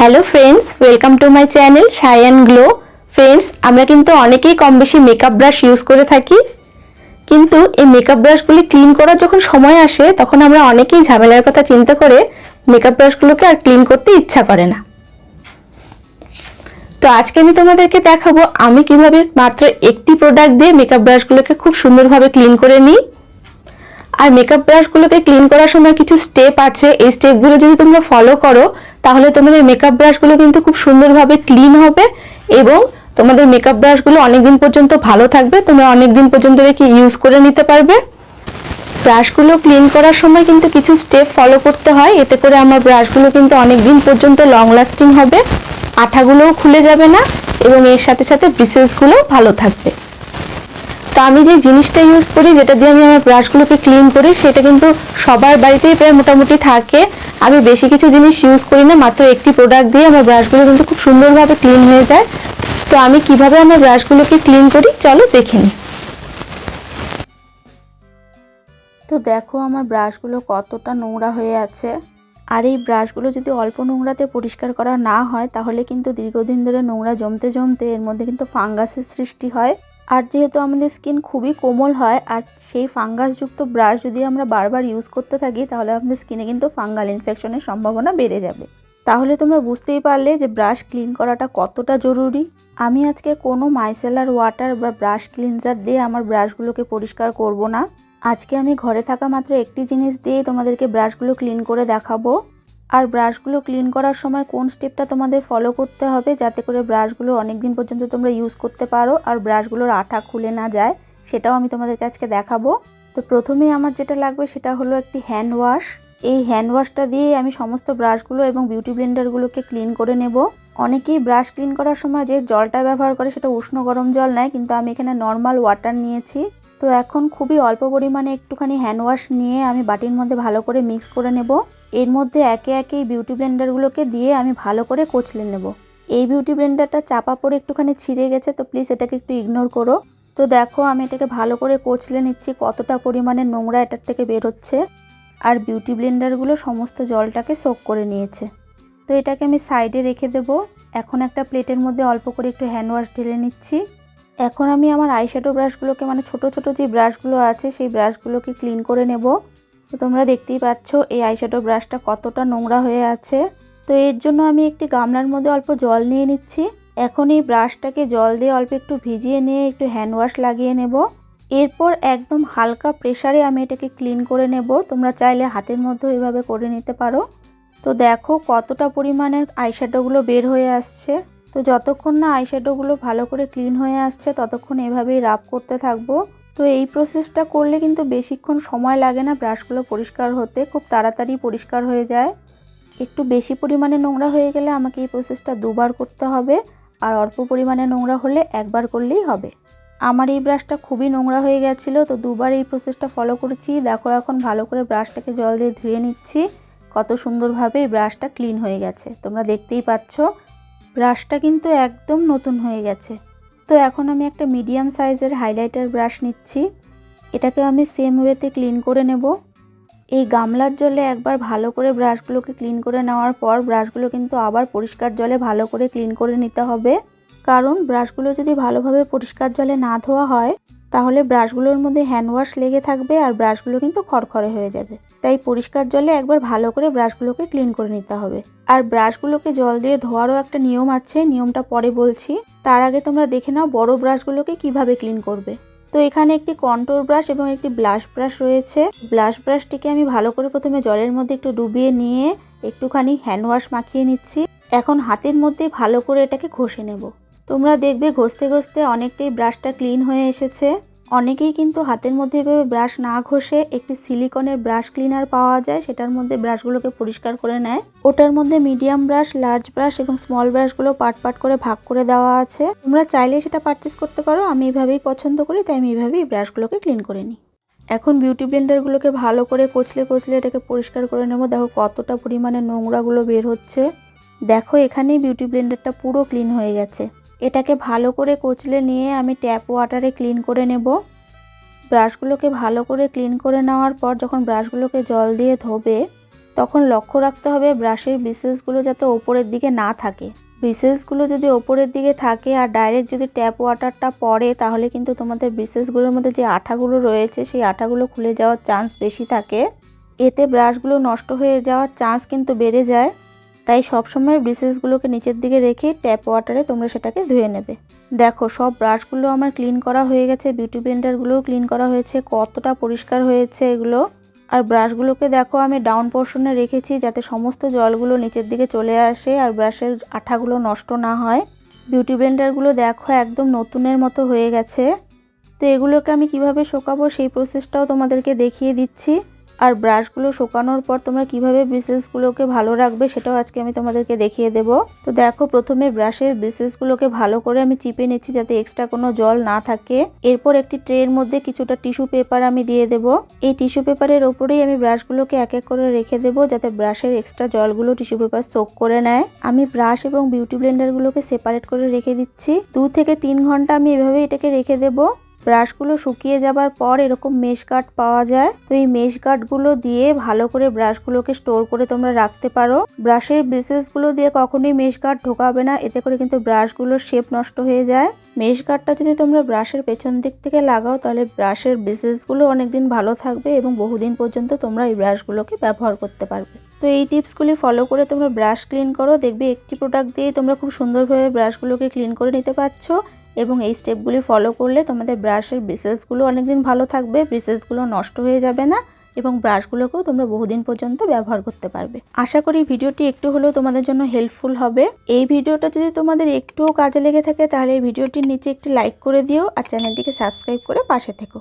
Hello friends welcome to my channel and glow friends আমরা কিন্তু অনেকেই কম বেশি মেকআপ ব্রাশ ইউজ করে থাকি। কিন্তু এই মেকআপ ব্রাশগুলি ক্লিন করার যখন সময় আসে, তখন আমরা অনেকেই ঝামেলার কথা চিন্তা করে মেকআপ ব্রাশগুলোকে আর ক্লিন করতে ইচ্ছা করে না। তো আজকে আমি তোমাদেরকে দেখাবো আমি কীভাবে মাত্র একটি প্রোডাক্ট দিয়ে মেকআপ ব্রাশগুলোকে খুব সুন্দরভাবে ক্লিন করে নিই। আর মেকআপ ব্রাশগুলোকে ক্লিন করার সময় কিছু স্টেপ আছে। এই স্টেপগুলো যদি তোমরা ফলো করো, তাহলে তোমাদের মেকআপ ব্রাশগুলো কিন্তু খুব সুন্দরভাবে ক্লিন হবে এবং তোমাদের মেকআপ ব্রাশগুলো অনেকদিন পর্যন্ত ভালো থাকবে। তোমরা অনেকদিন পর্যন্ত রেখে ইউজ করে নিতে পারবে। ব্রাশগুলো ক্লিন করার সময় কিন্তু কিছু স্টেপ ফলো করতে হয়। এতে করে আমার ব্রাশগুলো কিন্তু অনেক দিন পর্যন্ত লং লাস্টিং হবে। আঠাগুলোও খুলে যাবে না এবং এর সাথে সাথে ব্রিসেসগুলোও ভালো থাকবে। তো আমি যে জিনিসটা ইউজ করি, যেটা দিয়ে আমি আমার ব্রাশগুলোকে ক্লিন করি, সেটা কিন্তু সবার বাড়িতেই প্রায় মোটামুটি থাকে। আমি বেশি কিছু জিনিস ইউজ করি না, মাত্র একটি প্রোডাক্ট দিয়ে আমার ব্রাশগুলো কিন্তু খুব সুন্দরভাবে ক্লিন হয়ে যায়। তো আমি কীভাবে আমার ব্রাশগুলোকে ক্লিন করি? চলো দেখে তো দেখো আমার ব্রাশগুলো কতটা নোংরা হয়ে আছে। আর এই ব্রাশগুলো যদি অল্প নোংরাতে পরিষ্কার করা না হয়, তাহলে কিন্তু দীর্ঘদিন ধরে নোংরা জমতে জমতে এর মধ্যে কিন্তু ফাঙ্গাসের সৃষ্টি হয়। আর যেহেতু আমাদের স্কিন খুবই কোমল হয়, আর সেই ফাঙ্গাসযুক্ত ব্রাশ যদি আমরা বারবার ইউজ করতে থাকি, তাহলে আমাদের স্কিনে কিন্তু ফাঙ্গাল ইনফেকশনের সম্ভাবনা বেড়ে যাবে। তাহলে তোমরা বুঝতেই পারলে যে ব্রাশ ক্লিন করাটা কতটা জরুরি। আমি আজকে কোনো মাইসেলার ওয়াটার বা ব্রাশ ক্লিনজার দিয়ে আমার ব্রাশগুলোকে পরিষ্কার করব না। আজকে আমি ঘরে থাকা মাত্র একটি জিনিস দিয়ে তোমাদেরকে ব্রাশগুলো ক্লিন করে দেখাবো। আর ব্রাশগুলো ক্লিন করার সময় কোন স্টেপটা তোমাদের ফলো করতে হবে যাতে করে ব্রাশগুলো অনেক দিন পর্যন্ত তোমরা ইউজ করতে পারো আর ব্রাশগুলোর আঠা খুলে না যায়, সেটাও আমি তোমাদেরকে আজকে দেখাবো। তো প্রথমেই আমার যেটা লাগবে সেটা হলো একটি হ্যান্ড ওয়াশ এই হ্যান্ড ওয়াশটা দিয়ে আমি সমস্ত ব্রাশগুলো এবং বিউটি ব্লেন্ডারগুলোকে ক্লিন করে নেব। অনেকেই ব্রাশ ক্লিন করার সময় যে জলটা ব্যবহার করে সেটা উষ্ণ গরম জল নেয়, কিন্তু আমি এখানে নর্মাল ওয়াটার নিয়েছি। তো এখন খুবই অল্প পরিমাণে একটুখানি হ্যান্ড ওয়াশ নিয়ে আমি বাটির মধ্যে ভালো করে মিক্স করে নেব। এর মধ্যে একে একে বিউটি ব্লেন্ডারগুলোকে দিয়ে আমি ভালো করে কচলে নেব। এই বিউটি ব্লেন্ডারটা চাপা পড়ে একটুখানি ছিঁড়ে গেছে, তো প্লিজ এটাকে একটু ইগনোর করো। তো দেখো আমি এটাকে ভালো করে কচলে নিচ্ছি, কতটা পরিমাণে নোংরা এটার থেকে বের হচ্ছে। আর বিউটি ব্লেন্ডারগুলো সমস্ত জলটাকে সোক করে নিয়েছে। তো এটাকে আমি সাইডে রেখে দেব। এখন একটা প্লেটের মধ্যে অল্প করে একটু হ্যান্ড ওয়াশ ঢেলে নিচ্ছি। এখন আমি আমার আইশ্যাডো ব্রাশগুলোকে মানে ছোট ছোট যে ব্রাশগুলো আছে, সেই ব্রাশগুলোকে ক্লিন করে নেব। তো তোমরা দেখতেই পাচ্ছ এই আইশ্যাডো ব্রাশটা কতটা নোংরা হয়ে আছে। তো এর জন্য আমি একটি গামলার মধ্যে অল্প জল নিয়ে নিচ্ছি। এখন এই ব্রাশটাকে জল দিয়ে অল্প একটু ভিজিয়ে নিয়ে একটু হ্যান্ড ওয়াশ লাগিয়ে নেব। এরপর একদম হালকা প্রেশারে আমি এটাকে ক্লিন করে নেব। তোমরা চাইলে হাতের মধ্যেও এভাবে করে নিতে পারো। তো দেখো কতটা পরিমাণে আইশ্যাডোগুলো বের হয়ে আসছে। তো যতক্ষণ না আইশ্যাডোগুলো ভালো করে ক্লিন হয়ে আসছে, ততক্ষণ এভাবেই রাব করতে থাকব। তো এই প্রসেসটা করলে কিন্তু বেশিক্ষণ সময় লাগে না ব্রাশগুলো পরিষ্কার হতে, খুব তাড়াতাড়ি পরিষ্কার হয়ে যায়। একটু বেশি পরিমাণে নোংরা হয়ে গেলে আমাকে এই প্রসেসটা দুবার করতে হবে, আর অল্প পরিমাণে নোংরা হলে একবার করলেই হবে। আমার এই ব্রাশটা খুবই নোংরা হয়ে গেছিল, তো দুবার এই প্রসেসটা ফলো করেছি। দেখো এখন ভালো করে ব্রাশটাকে জল দিয়ে ধুয়ে নিচ্ছি। কত সুন্দরভাবে এই ব্রাশটা ক্লিন হয়ে গেছে, তোমরা দেখতেই পাচ্ছ। ব্রাশটা কিন্তু একদম নতুন হয়ে গেছে। তো এখন আমি একটা মিডিয়াম সাইজের হাইলাইটার ব্রাশ নিচ্ছি। এটাকে আমি সেম ওয়েতে ক্লিন করে নেব। এই গামলার জলে একবার ভালো করে ব্রাশগুলোকে ক্লিন করে নেওয়ার পর ব্রাশগুলো কিন্তু আবার পরিষ্কার জলে ভালো করে ক্লিন করে নিতে হবে। কারণ ব্রাশগুলো যদি ভালোভাবে পরিষ্কার জলে না ধোয়া হয় তাহলে ব্রাশগুলোর মধ্যে হ্যান্ড ওয়াশ লেগে থাকবে আর ব্রাশগুলো কিন্তু খড়খড়ে হয়ে যাবে। তাই পরিষ্কার জলে একবার ভালো করে ব্রাশগুলোকে ক্লিন করে নিতে হবে। আর ব্রাশগুলোকে জল দিয়ে ধোয়ারও একটা নিয়ম আছে, নিয়মটা পরে বলছি। তার আগে তোমরা দেখে নাও বড় ব্রাশগুলোকে কীভাবে ক্লিন করবে। তো এখানে একটি কন্ট্রোল ব্রাশ এবং একটি ব্লাশ ব্রাশ রয়েছে। ব্লাশ ব্রাশটিকে আমি ভালো করে প্রথমে জলের মধ্যে একটু ডুবিয়ে নিয়ে একটুখানি হ্যান্ড ওয়াশ মাখিয়ে নিচ্ছি। এখন হাতের মধ্যে ভালো করে এটাকে ঘষে নেব। তোমরা দেখবে ঘষতে ঘষতে অনেকটাই ব্রাশটা ক্লিন হয়ে এসেছে। অনেকেই কিন্তু হাতের মধ্যে এভাবে ব্রাশ না ঘষে একটি সিলিকনের ব্রাশ ক্লিনার পাওয়া যায়, সেটার মধ্যে ব্রাশগুলোকে পরিষ্কার করে নেয়। ওটার মধ্যে মিডিয়াম ব্রাশ, লার্জ ব্রাশ এবং স্মল ব্রাশগুলো পার্ট পাট করে ভাগ করে দেওয়া আছে। তোমরা চাইলে সেটা পারচেস করতে পারো, আমি এভাবেই পছন্দ করি, তাই আমি এভাবেই ব্রাশগুলোকে ক্লিন করে নিই। এখন বিউটি ব্লেন্ডারগুলোকে ভালো করে কচলে কচলে এটাকে পরিষ্কার করে নেব। দেখো কতটা পরিমাণে নোংরাগুলো বের হচ্ছে। দেখো এখানেই বিউটি ব্লেন্ডারটা পুরো ক্লিন হয়ে গেছে। এটাকে ভালো করে কচলে নিয়ে আমি ট্যাপ ওয়াটারে ক্লিন করে নেব। ব্রাশগুলোকে ভালো করে ক্লিন করে নেওয়ার পর যখন ব্রাশগুলোকে জল দিয়ে ধোবে, তখন লক্ষ্য রাখতে হবে ব্রাশের ব্রিসেসগুলো যাতে ওপরের দিকে না থাকে। ব্রিসেসগুলো যদি ওপরের দিকে থাকে আর ডাইরেক্ট যদি ট্যাপ ওয়াটারটা পড়ে, তাহলে কিন্তু তোমাদের ব্রিসেসগুলোর মধ্যে যে আঠাগুলো রয়েছে, সেই আঠাগুলো খুলে যাওয়ার চান্স বেশি থাকে। এতে ব্রাশগুলো নষ্ট হয়ে যাওয়ার চান্স কিন্তু বেড়ে যায়। তাই সবসময় ব্রিসেসগুলোকে নিচের দিকে রেখে ট্যাপ ওয়াটারে তোমরা সেটাকে ধুয়ে নেবে। দেখো, সব ব্রাশগুলো আমার ক্লিন করা হয়ে গেছে, বিউটি ব্লেন্ডারগুলোও ক্লিন করা হয়েছে, কতটা পরিষ্কার হয়েছে এগুলো। আর ব্রাশগুলোকে দেখো, আমি ডাউন পোর্শনে রেখেছি যাতে সমস্ত জলগুলো নিচের দিকে চলে আসে আর ব্রাশের আঠাগুলো নষ্ট না হয়। বিউটি ব্লেন্ডারগুলো দেখো, একদম নতুনের মতো হয়ে গেছে। তো এগুলোকে আমি কীভাবে শোকাবো সেই প্রসেসটাও তোমাদেরকে দেখিয়ে দিচ্ছি। আর ব্রাশগুলো শোকানোর পর তোমরা কীভাবে ব্রিসেসগুলোকে ভালো রাখবে সেটাও আজকে আমি তোমাদেরকে দেখিয়ে দেব। তো দেখো, প্রথমে ব্রাশের ব্রিসেসগুলোকে ভালো করে আমি চিপে নিচ্ছি যাতে এক্সট্রা কোনো জল না থাকে। এরপর একটি ট্রের মধ্যে কিছুটা টিস্যু পেপার আমি দিয়ে দেব। এই টিস্যু পেপারের ওপরেই আমি ব্রাশগুলোকে এক এক করে রেখে দেব যাতে ব্রাশের এক্সট্রা জলগুলো টিস্যু পেপার সোক করে নেয়। আমি ব্রাশ এবং বিউটি ব্লেন্ডারগুলোকে সেপারেট করে রেখে দিচ্ছি। দু থেকে তিন ঘণ্টা আমি এভাবে এটাকে রেখে দেবো। ব্রাশগুলো শুকিয়ে যাবার পর এরকম মেশ কাট পাওয়া যায়। তো এই মেশ কাটগুলো দিয়ে ভালো করে ব্রাশগুলোকে স্টোর করে তোমরা রাখতে পারো। ব্রাশের ব্রিসেসগুলো দিয়ে কখনোই মেশ কাট ঢোকাবে না। এতে করে কিন্তু ব্রাশগুলোর শেপ নষ্ট হয়ে যায়। মেশ কাটটা যদি তোমরা ব্রাশের পেছন দিক থেকে লাগাও, তাহলে ব্রাশের ব্রিসেসগুলো অনেকদিন ভালো থাকবে এবং বহুদিন পর্যন্ত তোমরা এই ব্রাশগুলোকে ব্যবহার করতে পারবে। তো এই টিপসগুলি ফলো করে তোমরা ব্রাশ ক্লিন করো। দেখবে একটি প্রোডাক্ট দিয়ে তোমরা খুব সুন্দরভাবে ব্রাশগুলোকে ক্লিন করে নিতে পারছ। এবং এই স্টেপগুলি ফলো করলে তোমাদের ব্রাশের ব্রিসেসগুলো অনেকদিন ভালো থাকবে ব্রিসেসগুলো নষ্ট হয়ে যাবে না এবং ব্রাশগুলোকেও তোমরা বহুদিন পর্যন্ত ব্যবহার করতে পারবে। আশা করি ভিডিওটি একটু হলেও তোমাদের জন্য হেল্পফুল হবে। এই ভিডিওটা যদি তোমাদের একটুও কাজে লেগে থাকে, তাহলে এই ভিডিওটির নিচে একটি লাইক করে দিও আর চ্যানেলটিকে সাবস্ক্রাইব করে পাশে থেকো।